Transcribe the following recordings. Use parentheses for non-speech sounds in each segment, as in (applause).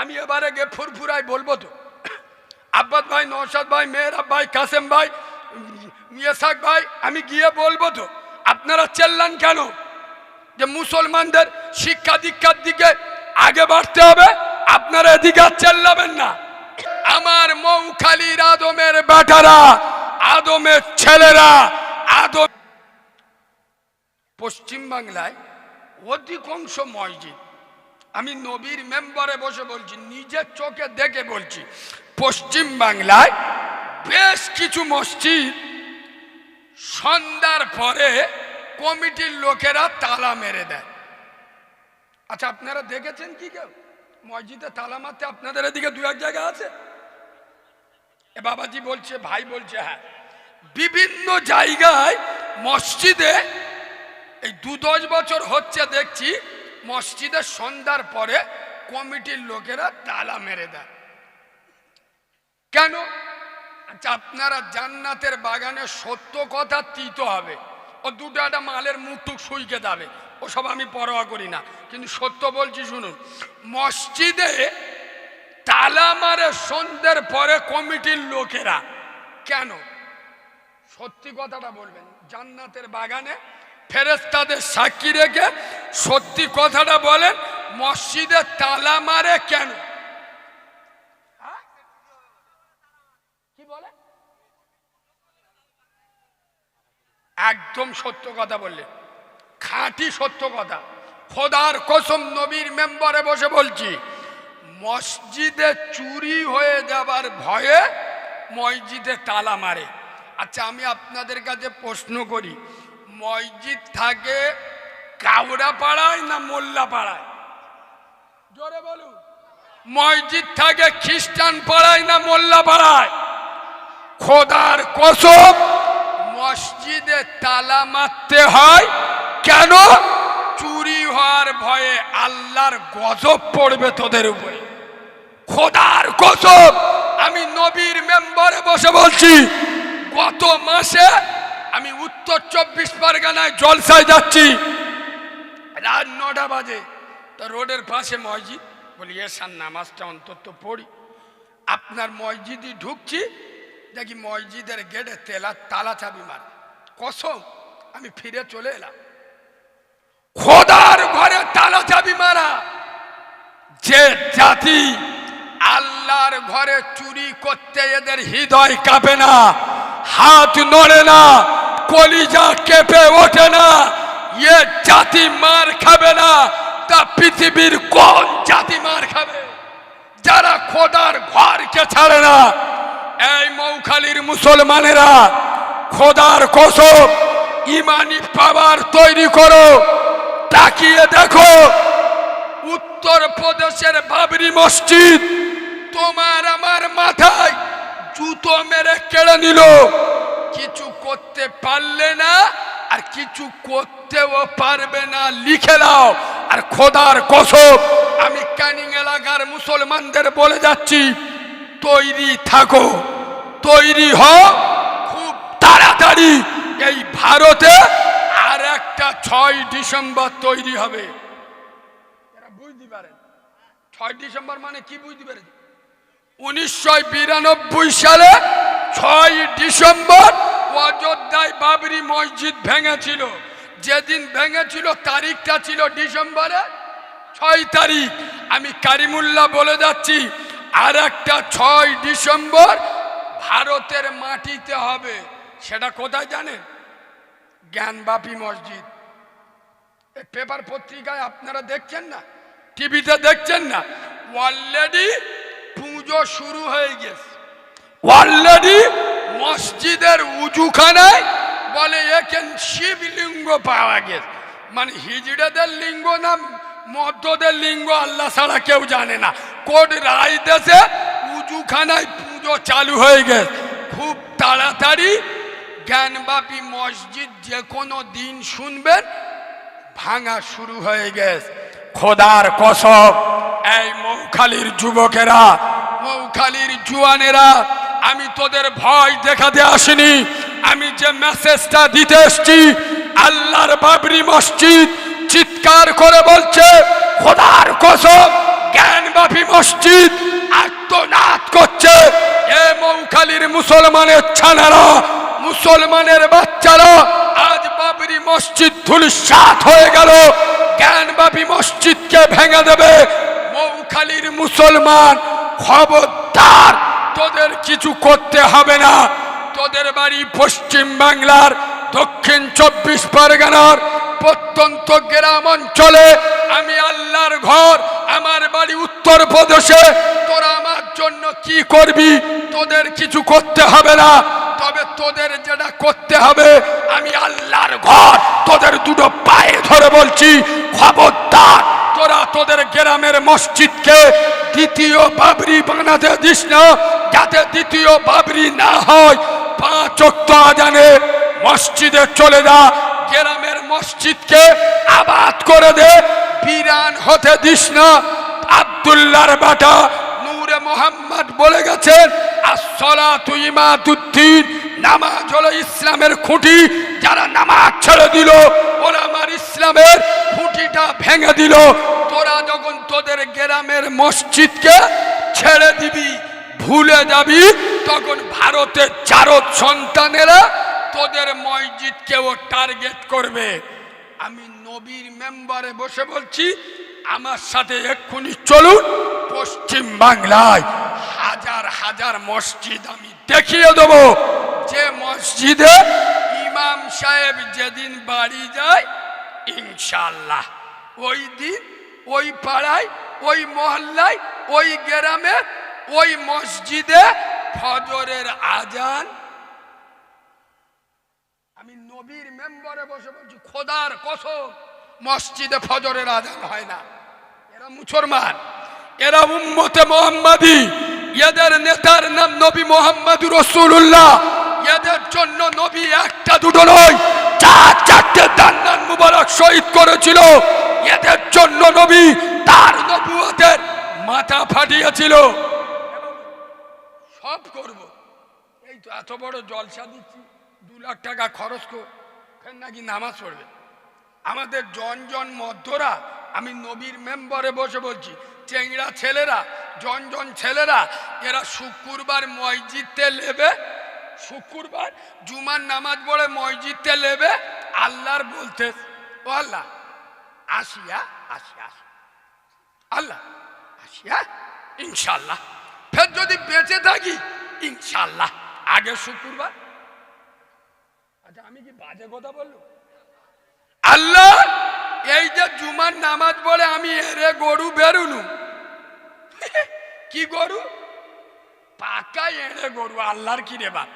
আমি এবারে গে ফুরফুরাই বলব তো। আব্বাস ভাই নৌসাদ ভাই মেহরাব ভাই, কাসেম ভাই, মিয়াসাক ভাই, আমি গিয়ে বলব তো, আপনারা চেল্লান কেন? যে মুসলমানদের শিক্ষা দীক্ষার দিকে আগে বাড়তে হবে, আপনারা এদিকে আর চেল্লাবেন না। আমার মৌখালির আদমের বেটারা, আদমের ছেলেরা, আদম পশ্চিম বাংলায় অধিকাংশ মসজিদ আমি নবীর মেম্বারে বসে বলছি, নিজের চোখে দেখে বলছি, পশ্চিম বাংলায় বেশ কিছু মসজিদ, সন্ধ্যার পরে কমিটির লোকেরা তালা মেরে দেয়। আচ্ছা আপনারা দেখেছেন কি কেউ? মসজিদে তালা মারতে আপনাদের এদিকে দু এক জায়গা আছে? এ বাবাজি বলছে, ভাই বলছে হ্যাঁ। বিভিন্ন জায়গায় মসজিদে এই দু দশ বছর হচ্ছে দেখছি মসজিদের সন্ধ্যার পরে কমিটির লোকেরা তালা মেরে দেয়। কেন? আচ্ছা আপনারা জান্নাতের বাগানে সত্য কথা তিত হবে। ও দুটো একটা মালের মুখটুক সুইকে যাবে। ওসব আমি পরোয়া করি না। কিন্তু সত্য বলছি, শুনুন। মসজিদে তালা মারে সন্ধ্যের পরে কমিটির লোকেরা। কেন? সত্যি কথাটা বলবেন। জান্নাতের বাগানে ফেরেস্তাদের সাক্ষী রেখে সত্যি কথাটা বলেন, মসজিদে তালা মারে কেন? একদম সত্য কথা বললে খাঁটি সত্য কথা। খোদার কসম নবীর মেম্বারে বসে বলছি, মসজিদে চুরি হয়ে যাবার ভয়ে মসজিদে তালা মারে। আচ্ছা আমি আপনাদের কাছে প্রশ্ন করি, মসজিদ থাকে কাউরা পাড়ায় না মোল্লা পাড়ায়? জোরে বলুন। মসজিদ থাকে খ্রিস্টান পাড়ায় না মোল্লা পাড়ায়? খোদার কসম মসজিদে তালা মারতে হয় কেন? চুরি হওয়ার ভয়ে আল্লাহর গজব পড়বে তোদের উপরে। খোদার কসম আমি নবীর মেম্বারে বসে বলছি গত মাসে আমি উত্তর চব্বিশ পরগনায় জলসায় যাচ্ছি রাত নটা বাজে। তো রোডের পাশে মসজিদ। বলি এসার নামাজটা অন্তত পড়ি। আপনার মসজিদই ঢুকছি, দেখি মসজিদের গেটে তেলা তালা চাবি মার। কসম, আমি ফিরে চলে এলাম। খোদার ঘরে তালা চাবি মারা। যে জাতি আল্লাহর ঘরে চুরি করতে এদের হৃদয় কাঁপে না, হাত নড়ে না, কলিজা কেঁপে ওঠে না এ জাতি মার খাবে না, তা পৃথিবীর কোন জাতি মার খাবে? যারা খোদার ঘরকে ছাড়ে না, এই মৌখালির মুসলমানেরা খোদার কসম ইমানি পাবার তৈরি করো, তাকিয়ে দেখো, উত্তর প্রদেশের বাবরি মসজিদ তোমার আমার মাথায় জুতো মেরে কেড়ে নিল। কিছু করতে পারলে না আর কিছু করতেও পারবে না, লিখে দাও আর খোদার কসম, আমি ক্যানিং এলাকার মুসলমানদের বলে যাচ্ছি, তৈরি থাকো, তৈরি হও খুব তাড়াতাড়ি। এই ভারতে আর একটা ছয় ডিসেম্বর তৈরি হবে। বুঝতে পারেন। ছয় ডিসেম্বর মানে কি বুঝতে পারেন উনিশশো বিরানব্বই সালে ছয় ডিসেম্বর অযোধ্যায় বাবরি মসজিদ ভেঙেছিল। যেদিন ভেঙেছিল তারিখটা ছিল ডিসেম্বরে ছয় তারিখ। আমি কারিমুল্লাহ বলে যাচ্ছি আর একটা ছয় ডিসেম্বর ভারতের মাটিতে হবে। সেটা কোথায় জানেন? জ্ঞানবাপী মসজিদ। পেপার পত্রিকায় আপনারা দেখছেন না? টিভিতে দেখছেন না? অলরেডি পুজো শুরু হয়ে গেছে। অলরেডি মসজিদের উজুখানায় বলে এখান শিবলিঙ্গ পাওয়া গেছে। মানে হিজড়েদের লিঙ্গ না, মধ্যদের লিঙ্গ আল্লাহ ছাড়া কেউ জানে না। কোট রায় দেশে উজুখানায় পুজো চালু হয়ে গেছে। খুব তাড়াতাড়ি জ্ঞানবাপী মসজিদ যে কোনো দিন শুনবেন, ভাঙা শুরু হয়ে গেছে। খোদার কসব, এই মৌখালির যুবকেরা, মৌখালির জুয়ানেরা আমি তোদের ভয় দেখাতে আসিনি। আমি যে মেসেজটা দিতে এসছি, আল্লাহর বাবরি মসজিদ চিৎকার করে বলছে, খোদার কসম জ্ঞানবাপী মসজিদ আত্মনাদ করছে। এ মৌখালীর মুসলমানের ছানারা, মুসলমানের বাচ্চারা, আজ বাবরি মসজিদ ধুলিসাত হয়ে গেল। জ্ঞানবাপী মসজিদকে ভেঙে দেবে মৌখালীর মুসলমান খবরদার তোদের কিছু করতে হবে না। তোদের বাড়ি পশ্চিম বাংলার দক্ষিণ চব্বিশ পরগনার প্রত্যন্ত গ্রাম অঞ্চলে। আমি আল্লাহর ঘর, আমার বাড়ি উত্তর প্রদেশে। তোরা আমার জন্য কি করবি? তোদের কিছু করতে হবে না। তবে তোদের যেটা করতে হবে, আমি আল্লাহর ঘর, তোদের দুটো পায়ে ধরে বলছি, খবরদার। তোরা তোদের গ্রামের মসজিদকে দ্বিতীয় বাবরি বানাতে দিস না, যাতে দ্বিতীয় বাবরি না হয়, পাঁচ আজানে মসজিদে চলে যা, গ্রামের মসজিদকে আবাদ করে দে, বিরান হতে দিস না, আব্দুল্লাহর বাটা নূরে মোহাম্মদ বলে গেছেন, আসসালাতু ইমাদুদ্দিন নামাজ হলো ইসলামের খুঁটি। যারা নামাজ ছেড়ে দিল, ওরা আমার ইসলামের খুঁটিটা ভেঙে দিল। তোরা যখন তোদের গ্রামের মসজিদকে ছেড়ে দিবি, ভুলে যাবি, তখন ভারতের চারত সন্তানেরা তোদের মসজিদকেও টার্গেট করবে। আমি নবীর মেম্বারে বসে বলছি, আমার সাথে এক্ষুনি চলুন পশ্চিম বাংলায় হাজার হাজার মসজিদ আমি দেখিয়ে দেব। যে মসজিদে ইমাম সাহেব যেদিন বাড়ি যায় ইনশাল্লাহ ওই দিন, ওই পাড়ায়, ওই মহল্লায়, ওই গ্রামে, ওই মসজিদে ফজরের আজান। আমি নবীর মেম্বারে বসে বলছি, খোদার কসম, মসজিদে ফজরের আজান হয় না। এরা মুসলমান, এরা উম্মতে মোহাম্মদী। এদের নেতার নাম নবী মোহাম্মদ রসুল্লাহ এদের জন্য নবী একটা, দুটো নয়, চার, চারটে দান্নান মুবারক শহীদ করেছিল। এদের জন্য নবী তার নবুয়তের মাথা ফাটিয়েছিল। সব করব। এই তো এত বড় জলসা দিচ্ছি, দু লাখ টাকা খরচ কর নাকি নামাজ পড়বে। আমাদের জন জন মধ্যরা, আমি নবীর মেম্বারে বসে বলছি, চেংড়া ছেলেরা, জন জন ছেলেরা, এরা শুক্রবার মসজিদে নেবে শুক্রবার জুমার নামাজ পড়ে মসজিদে নেবে, আল্লাহর বলতে, ও আল্লাহ, আসিয়া আসি আসি আল্লাহ, আসিয়া ইনশাল্লাহ ফের যদি বেঁচে থাকি ইনশাল্লাহ আগে শুক্রবার। আচ্ছা আমি কি বাজে কথা বলল? আল্লাহ, এই যে জুমার নামাজ পড়ে আমি এরে গরু বেরুনু। (laughs) কি গরু? পাকা এড়ে গরু, আল্লাহর কি রে বাপ?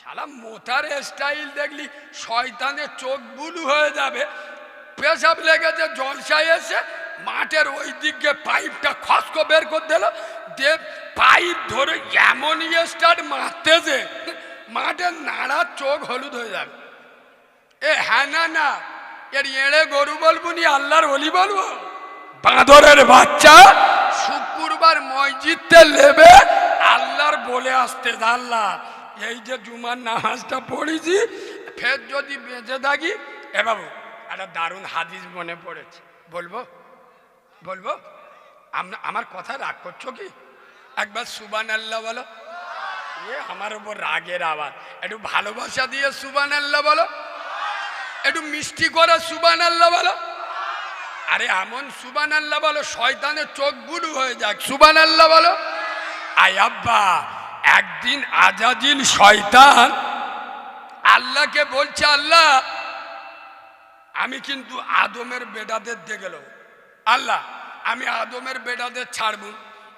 শালা মোতার স্টাইল দেখলি, শয়তানের চোখ বুলু হয়ে যাবে। পেশাব লেগেছে, জলসায় এসে মাঠের ওই দিকে পাইপটা খসকো বের করে দিল। দে পাইপ ধরে এমন স্টার্ট মারতেছে, মাঠের নাড়ার চোখ হলুদ হয়ে যাবে। এ হ্যাঁ না না, এর এড়ে গরু বলব নি, আল্লাহর অলি বলব? বাঁদরের বাচ্চা শুক্রবার মসজিদতে লেবে, আল্লাহর বলে আসতে আল্লাহ এই যে জুমার নামাজটা পড়েছি, ফের যদি বেঁচে থাকি, এ বাবু, একটা দারুণ হাদিস মনে পড়েছে। বলব? বলব? আম- আমার কথা রাগ করছ কি? একবার সুবান আল্লাহ বলো। এ আমার উপর রাগের আওয়াজ। একটু ভালোবাসা দিয়ে সুবান আল্লাহ বলো। একটু মিষ্টি করে সুবান আল্লাহ বলো। আরে এমন সুবান আল্লাহ বলো, শয়তানের চোখ বুলু হয়ে যাক। সুবান আল্লাহ বলো। আয় আব্বা। একদিন আজাদিল শয়তান আল্লাহকে বলছে, আল্লাহ, আমি কিন্তু আদমের বেডাদের দেখে আল্লাহ, আমি আদমের বেডাদের ছাড়ব।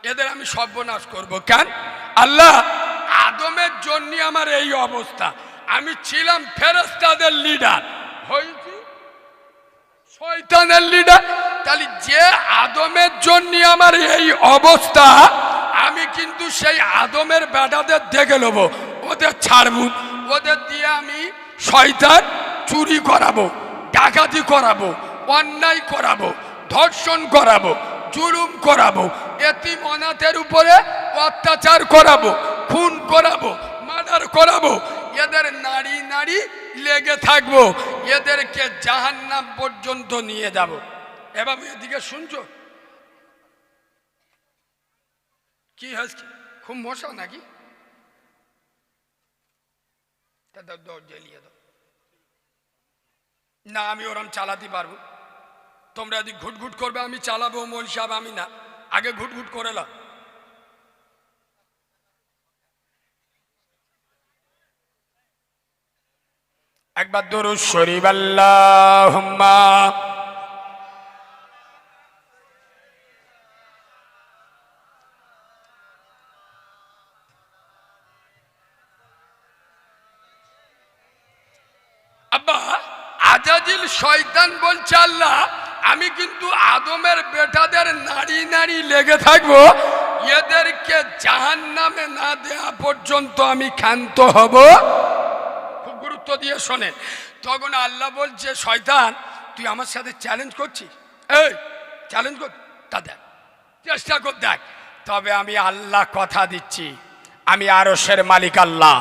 এদের আমি সর্বনাশ করব। কেন? আল্লাহ, আদমের জন্য আমার এই অবস্থা। আমি ছিলাম ফেরেস্তাদের লিডার হয়েছি শয়তানের লিডার তাহলে যে আদমের জন্য আমার এই অবস্থা আমি কিন্তু সেই আদমের বেটাদের দেখে নেব। ওদের ছাড়বো, ওদের দিয়ে আমি শয়তান চুরি করাবো, ডাকাতি করাবো, অন্যায় করাবো, ধর্ষণ করাবো, জুলুম করাবো, এতিম অনাথের উপরে অত্যাচার করাবো, খুন করাবো, মার্ডার করাবো, এদের নারী নারী লেগে থাকব, এদেরকে জাহান্নাম পর্যন্ত নিয়ে যাব। এবার এদিকে শুনছো? কি হয়েছে খুব মশা নাকি? না, আমি ওরম চালাতে পারব। তোমরা যদি ঘুটঘুট করবে, আমি চালাবো মন সাহেব, আমি না। আগে ঘুটঘুট করে লাও একবার দরুদ শরীফ, আল্লাহুম্মা আদমের বেটাদের নাড়ি নাড়ি লেগে থাকব, এদেরকে জাহান নামে না দেয়া পর্যন্ত আমি ক্ষান্ত হব। খুব গুরুত্ব দিয়ে শোনেন, তখন আল্লাহ বলছে, শয়তান, তুই আমার সাথে চ্যালেঞ্জ করছিস? এই চ্যালেঞ্জ কর, তা দেখ, চেষ্টা কর, দেখ। তবে আমি আল্লাহ কথা দিচ্ছি, আমি আরশের মালিক আল্লাহ,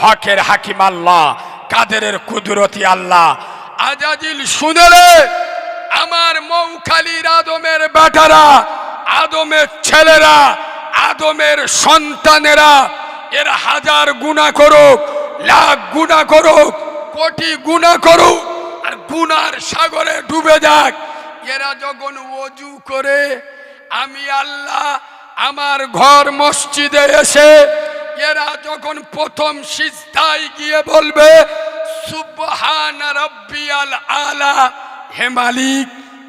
হকের হাকিম আল্লাহ, কাদেরের কুদরতি আল্লাহ। আজাজিল শুনেলে আমার মৌখালির আদমের বেটারা, আদমের ছেলেরা, আদমের সন্তানেরা, এর হাজার গুণা করুক, লাখ গুণা করুক, কোটি গুণা করুক, আর গুনার সাগরে ডুবে যাক। এরা যখন অজু করে, আমি আল্লাহ আমার ঘর মসজিদে এসে, এরা যখন প্রথম সিজদায় গিয়ে বলবে, সুবহান রব্বিয়াল আলা হে মালিক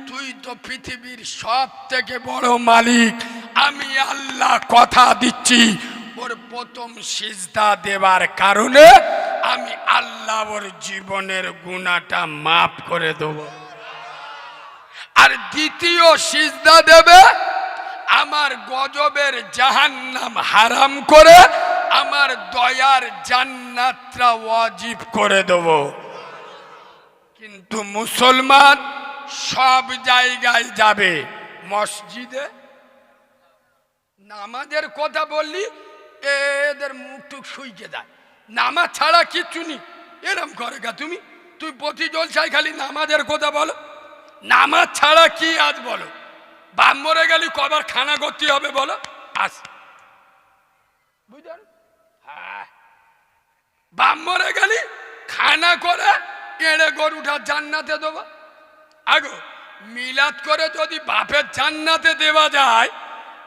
তুই তো পৃথিবীর সব থেকে বড় মালিক। আমি আল্লাহ কথা দিচ্ছি। ওর প্রথম সিজদা দেবার কারণে আমি আল্লাহ ওর জীবনের গুণাটা মাফ করে দেব। আর দ্বিতীয় সিজদা দেবে আমার গজবের জাহান্নাম হারাম করে আমার দয়ার জান্নাতরা ওয়াজিব করে দেব। কিন্তু মুসলমান সব জায়গায় যাবে। মসজিদে নামাজের কথা বললি, এদের মুখ টুক শুইকে দেয়। নামাজ ছাড়া কিচ্ছু নি এরম করে গা তুমি। তুই প্রতি জলসায় খালি নামাজের কথা বলো। নামাজ ছাড়া কি আজ বলো? বাপ মরে গেলি, কবার খানা করতে হবে বলো। আস। বুঝলেন? হ্যাঁ। বাপ মরে গেলি, খানা করে এড়ে গরুটা জান্নাতে দেবো? আগো, মিলাদ করে যদি বাপের জান্নাতে দেওয়া যায়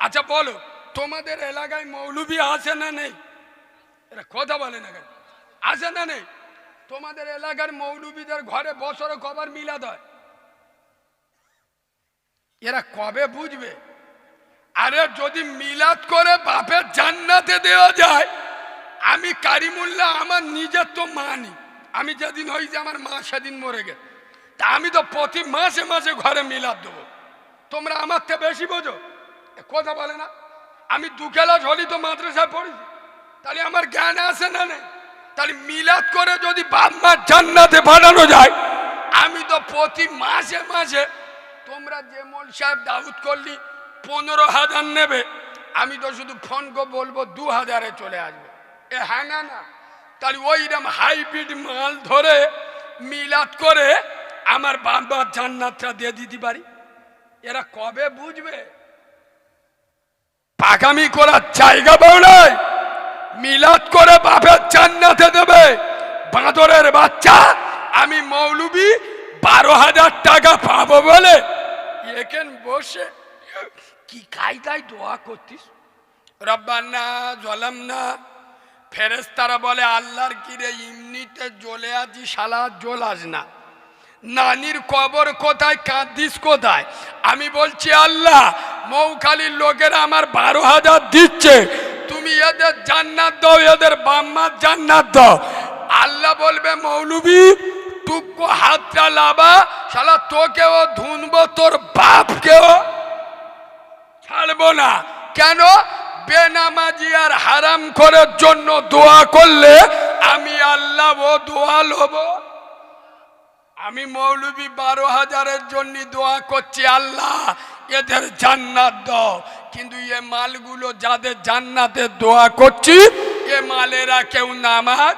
আচ্ছা বলো, তোমাদের এলাকায় মৌলবি আছে না নেই? এরা কথা বলে না আছে না নেই? তোমাদের এলাকার মৌলবীদের ঘরে বছরে কবার মিলাদ হয়? এরা কবে বুঝবে? আরে যদি মিলাদ করে বাপের জান্নাতে দেওয়া যায়, আমি কারিমুল্লাহ আমার নিজের তো মানি। আমি যেদিন হই যে আমার মা সেদিন মরে গে তা আমি তো প্রতি মাসে মাসে ঘরে মিলাদ দেবো। তোমরা আমার থেকে বেশি বোঝো? কথা বলে না। আমি দু ক্লাস হলি তো মাদ্রাসায় পড়েছি। তাহলে আমার জ্ঞান আছে না নেই? তাহলে মিলাদ করে যদি বাপ মার জান্নাতে পাঠানো যায়, আমি তো প্রতি মাসে মাসে তোমরা যে মোল সাহেব দাউদ করলি, পনেরো হাজার নেবে। আমি তো শুধু ফোন করে বলব দু হাজারে চলে আসবে। এ হ্যাঁ না। তাহলে ওইরকম হাইব্রিড মাল ধরে মিলাদ করে আমার বাবার জান্নাতটা দিয়ে দিতে পারি। এরা কবে বুঝবে? পাকামি করার জায়গা নাই। মিলাদ করে বাপের জান্নাতে দেবে। বাঁদরের বাচ্চা আমি মৌলবি বারো হাজার টাকা পাবো বলে। এখান বসে কি কায়দায় দোয়া করতিস? রব্বান্না জলাম না ফেরেস্তারা বলে, আল্লাহর কিরে, ইমনিতে জ্বলে আছি, শালা জ্বলাস না। নানির কবর কোথায়, কাঁদিস কোথায়? আমি বলছি, আল্লাহ, মৌখালির লোকেরা আমার বারো হাজার দিচ্ছে। তুমি এদের জান্নাত দাও, এদের বাম্মার জান্নাত দাও। আল্লাহ বলবে, মৌলবি টুকু হাতটা লাবা, শালা তোকেও ধুনবো, তোর বাপকেও ছাড়বো না। কেন? বেনামাজি আর হারাম করার জন্য দোয়া করলে আমি আল্লাহ ও দোয়া লব আমি মৌলবি বারো হাজারের জন্য দোয়া করছি, আল্লাহ, এদের জান্নাত দাও। কিন্তু এ মালগুলো যাদের জান্নাতে দোয়া করছি, এ মালেরা কেউ নামাজ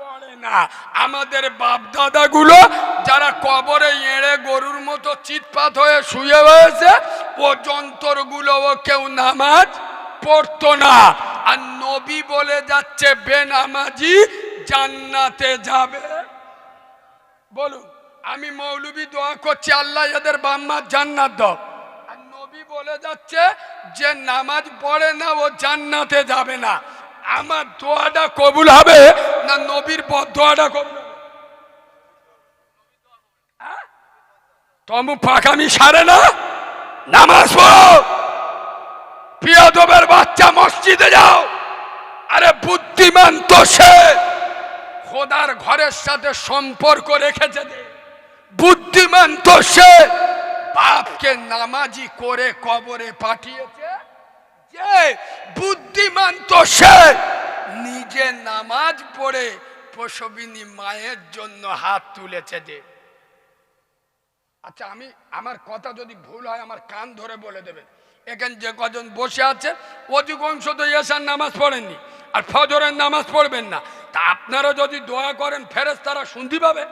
পড়ে না। আমাদের বাপ দাদাগুলো যারা কবরে এড়ে গরুর মতো চিৎপাত হয়ে শুয়ে হয়েছে ও যন্ত্রগুলো কেউ নামাজ পড়তো না। আর নবী বলে যাচ্ছে, বেনামাজি জান্নাতে যাবে। বলুন, আমি মৌলবি দোয়া করছি, আল্লাহ এদের বাম্মার জান্নাত দাও। আর নবী বলে যাচ্ছে, যে নামাজ পড়ে না, ও জান্নাতে যাবে না। আমার দোয়াটা কবুল হবে না নবীর দোয়াটা কবুল হ্যাঁ? তমু পাকামি সারে না? নামাজ পড়ো। প্রিয়দবের বাচ্চা মসজিদে যাও। আরে বুদ্ধিমান তো সে। খোদার ঘরের সাথে সম্পর্ক রেখেছে যে। বুদ্ধিমান তো সে। বাপকে নামাজি করে কবরে পাঠিয়েছে যে। বুদ্ধিমান তো সে। নিজে নামাজ পড়ে প্রসবিনী মায়ের জন্য হাত তুলেছে যে। আচ্ছা আমি, আমার কথা যদি ভুল হয়, আমার কান ধরে বলে দেবেন। এখানে যে কজন বসে আছে অধিকাংশ তো এসার নামাজ পড়েননি, আর ফজরের নামাজ পড়বেন না। তা আপনারা যদি দোয়া করেন ফেরেস তারা শুনতে পাবে?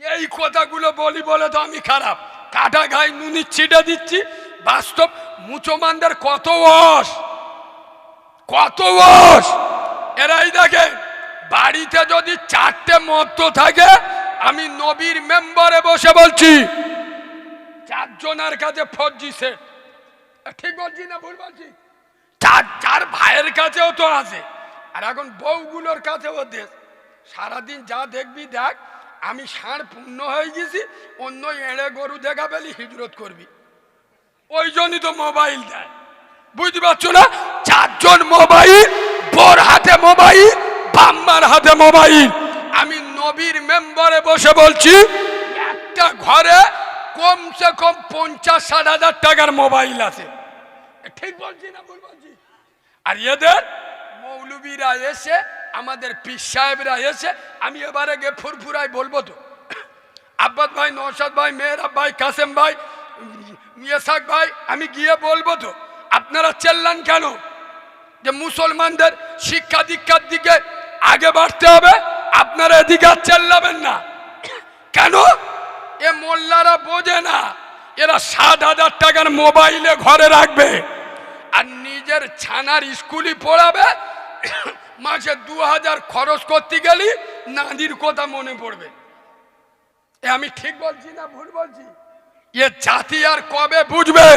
এই কথাগুলো বলি বলে তো আমি খারাপ। কাটা গায়ে নুনি ছিটে দিচ্ছি, বাস্তব মুসলমানদের কত ওস কত ওস এরাই দেখে, বাড়িতে যদি চারটে মদ্য থাকে, আমি নবীর মেম্বারে বসে বলছি চারজনের কাছে ফজি সেট ঠিক বলছি না ভুল বলছি? চার চার ভাইয়ের কাছেও তো আছে, আর এখন বউগুলোর কাছেও দেশ। সারাদিন যা দেখবি দেখ, আমি ষাঁড় পূর্ণ হয়ে গেছি, অন্য এড়ে গরু দেখা পেলি হিজরত করবি। ওই জন্যই তো মোবাইল দেয়। বুঝতে পারছ না? চারজন মোবাইল, বোর হাতে মোবাইল, বাম্মার হাতে মোবাইল। আমি নবীর মেম্বারে বসে বলছি, একটা ঘরে কমসে কম পঞ্চাশ, ষাট হাজার টাকার মোবাইল আছে। ঠিক বলছি না ভুল বলছি? আর এদের মৌলবীরা এসে, আমাদের পীর সাহেবরা এসে, আমি এবারে গিয়ে ফুরফুরাই বলব তো। আব্বাস ভাই নৌসাদ ভাই মেয়েরা ভাই, কাসেম ভাই মিয়াসাক ভাই, আমি গিয়ে বলব তো, আপনারা চেল্লান কেন? যে মুসলমানদের শিক্ষা দীক্ষার দিকে আগে বাড়তে হবে, আপনারা এদিকে আর চেল্লাবেন না। কেন? এ মোল্লারা বোঝে না। এরা সাত হাজার টাকার মোবাইলে ঘরে রাখবে। আর নিজের ছানার স্কুলই পড়াবে। মাসে দু হাজার খরচ করতে গেলি নাদির কথা মনে পড়বে। এ আমি ঠিক বলছি না ভুল বলছি? এ জাতি আর কবে বুঝবে?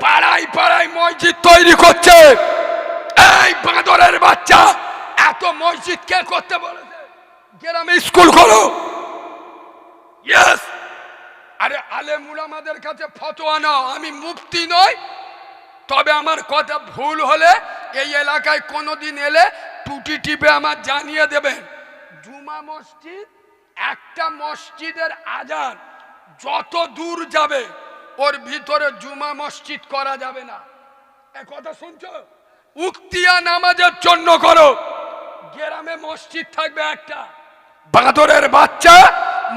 পাড়ায় পাড়ায় মসজিদ তৈরি করছে। এই বাঁদরের বাচ্চা, এত মসজিদ কে করতে বলেছে? গ্রামে স্কুল করো ইয়েস আরে আলেমুল আমাদের কাছে ফতোয়া নাও আমি মুফতি নই। তবে আমার কথা ভুল হলে এই এলাকায় কোনোদিন এলে টুটি টিপে আমার জানিয়ে দেবেন। জুমা মসজিদ একটা মসজিদের আজান যত দূর যাবে, ওর ভিতরে জুমা মসজিদ করা যাবে না। এ কথা শুনছো? উক্তিয়া নামাজের জন্য করো। গ্রামে মসজিদ থাকবে একটা। বাঁদরের বাচ্চা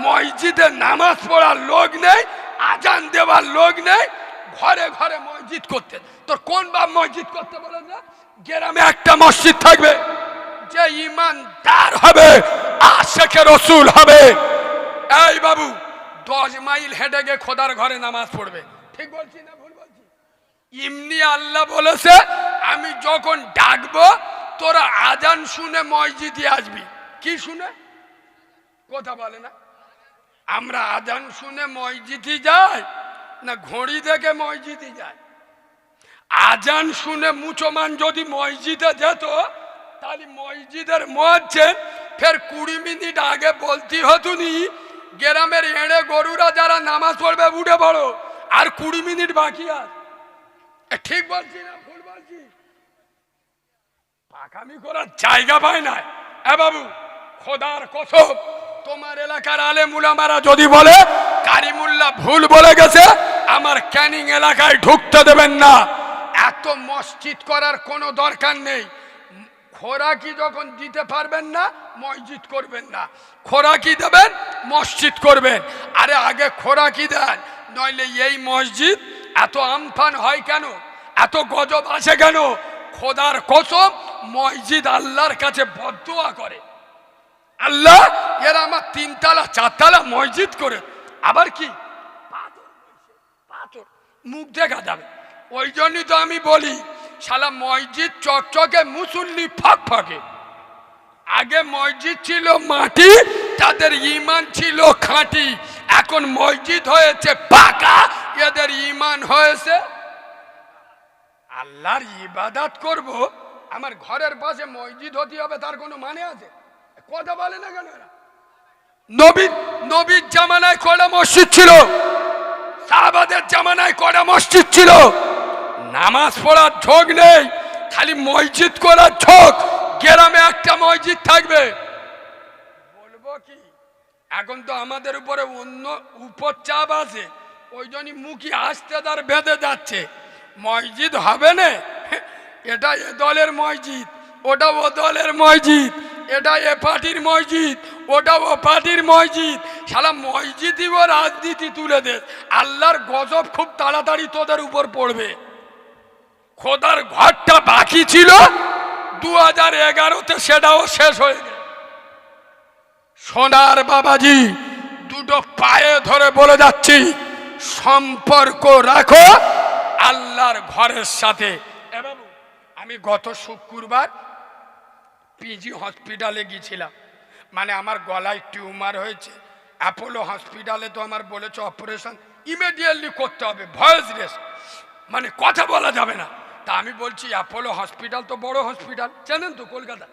মসজিদে নামাজ পড়ার লোক নেই, আজান দেওয়ার লোক নেই, ঘরে ঘরে মসজিদ করতে। তোর কোন বাপ মসজিদ করতে বলে না? গ্রামে একটা মসজিদ থাকবে, যে ইমানদার হবে, আশেখে রসুল হবে। এই বাবু, দশ মাইল হেঁটে গিয়ে খোদার ঘরে নামাজ পড়বে। ঠিক বলছি না ভুল বলছি? ইমনি আল্লাহ বলেছে, আমি যখন ডাকবো, তোরা আজান শুনে মসজিদে আসবি। কি শুনে? কথা বলে না? আমরা আজান শুনে মসজিদে যাই না ঘড়ি দেখে মসজিদে যাই? আজান শুনে মুসলমান যদি মসজিদে যেত, তাহলে মসজিদের মজ্জেন ফের কুড়ি মিনিট আগে বলতে হতো নি, গ্রামের এড়ে গরুরা যারা নামাজ পড়বে উঠে পড়ো, আর কুড়ি মিনিট বাকি আর। ঠিক বলছি না ভুল বলছি? পাকামি করার জায়গা পায় না এ বাবু, খোদার কসম তোমার এলাকার আলে মুলামারা যদি বলে, কারিমুল্লাহ ভুল বলে গেছে, আমার ক্যানিং এলাকায় ঢুকতে দেবেন না। এত মসজিদ করার কোনো দরকার নেই। খোরাকি যখন দিতে পারবেন না, মসজিদ করবেন না। খোরাকি দেবেন, মসজিদ করবেন। আরে আগে খোরাকি দেন, নইলে এই মসজিদ এত আমফান হয় কেন? এত গজব আসে কেন? খোদার কসম, মসজিদ আল্লাহর কাছে বদুয়া করে। আল্লাহ, এরা আমার তিনতলা, চারতলা মসজিদ করে। আবার কি? পাথর মুখ দেখা যাবে। ওই জন্যই তো আমি বলি, শালা মসজিদ চকচকে, মুসল্লি ফাঁক ফাঁকে। আগে মসজিদ ছিল মাটি, তাদের ইমান ছিল খাঁটি। এখন মসজিদ হয়েছে পাকা, এদের ইমান হয়েছে। আল্লাহর ইবাদাত করব, আমার ঘরের পাশে মসজিদ হতে হবে, তার কোনো মানে আছে? কথা বলে না কেন? নবীর নবীর জামানায় কটা মসজিদ ছিল? সাহাবাদের জামানায় কটা মসজিদ ছিল? নামাজ পড়ার ঝোঁক নেই, খালি মসজিদ করার ঝোঁক। গ্রামে একটা মসজিদ থাকবে। বলব কি, এখন তো আমাদের উপরে অন্য উপর চাপ আছে, ওই জন্যই মুখি আসতে তার বেঁধে যাচ্ছে। মসজিদ হবে না? এটা এ দলের মসজিদ ওটা ও দলের মসজিদ। এটা এ পার্টির মসজিদ ওটা ও পার্টির মসজিদ। শালা মসজিদই ও রাজনীতি তুলে দে। আল্লাহর গজব খুব তাড়াতাড়ি তোদের উপর পড়বে। খোদার ঘরটা বাকি ছিল দু হাজার এগারোতে সেটাও শেষ হয়ে গেল। সোনার বাবাজি, দুটো পায়ে ধরে বলে যাচ্ছি, সম্পর্ক রাখো, আল্লাহর ঘরের সাথে। আমি গত শুক্রবার পিজি হসপিটালে গিয়েছিলাম। মানে আমার গলায় টিউমার হয়েছে। অ্যাপোলো হসপিটালে তো আমার বলেছে অপারেশন ইমিডিয়েটলি করতে হবে, ভয়েস রেস মানে কথা বলা যাবে না। তা আমি বলছি, অ্যাপোলো হসপিটাল তো বড় হসপিটাল, জানেন তো কলকাতা।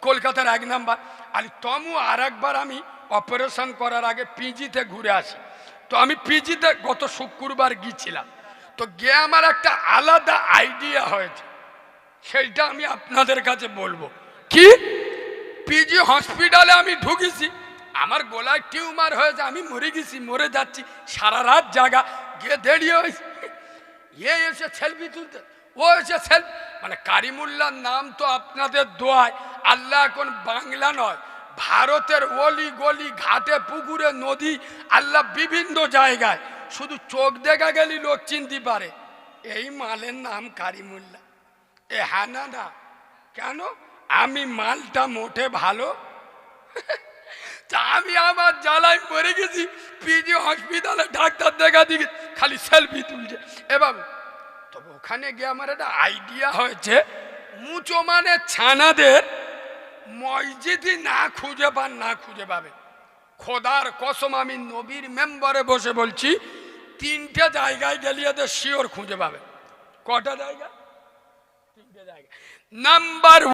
কলকাতার এক নাম্বার। আর তমু আর একবার আমি অপারেশন করার আগে পিজিতে ঘুরে আসি। তো আমি পিজিতে গত শুক্রবার গিয়েছিলাম। তো গিয়ে আমার একটা আলাদা আইডিয়া হয়েছে। সেইটা আমি আপনাদের কাছে বলব। কি? পিজি হসপিটালে আমি ঢুকেছি। আমার গোলায় টিউমার হয়েছে, আমি মরে গেছি, মরে যাচ্ছি। সারা রাত জাগা, গিয়ে দাঁড়িয়ে হয়েছি। এ এসে সেলফি তুলতে, ও এসে সেলফি মানে কারিমুল্লার নাম তো আপনাদের দোয়ায়। আল্লাহ এখন বাংলা নয়, ভারতের অলি গলি, ঘাটে, পুকুরে, নদী, আল্লাহ বিভিন্ন জায়গায়। শুধু চোখ দেখা গেলি লোক চিনতে পারে। এই মালের নাম কারিমুল্লা। এ হ্যাঁ না না। কেন? আমি মালটা মোটে ভালো? আমি আমার জ্বালায় মরে গেছি। পিজি হসপিটালে ডাক্তার দেখা দিকে খালি সেলফি তুলছে। এ তবে ওখানে গিয়ে আমার একটা আইডিয়া হয়েছে। মুচো মানে ছানাদের মসজিদই না খুঁজে পান, না খুঁজে পাবে। খোদার কসম, আমি নবীর মেম্বারে বসে বলছি, তিনটে জায়গায় গেলে এদের শিওর খুঁজে পাবে। কটা জায়গা? তিনটে জায়গা। নাম্বার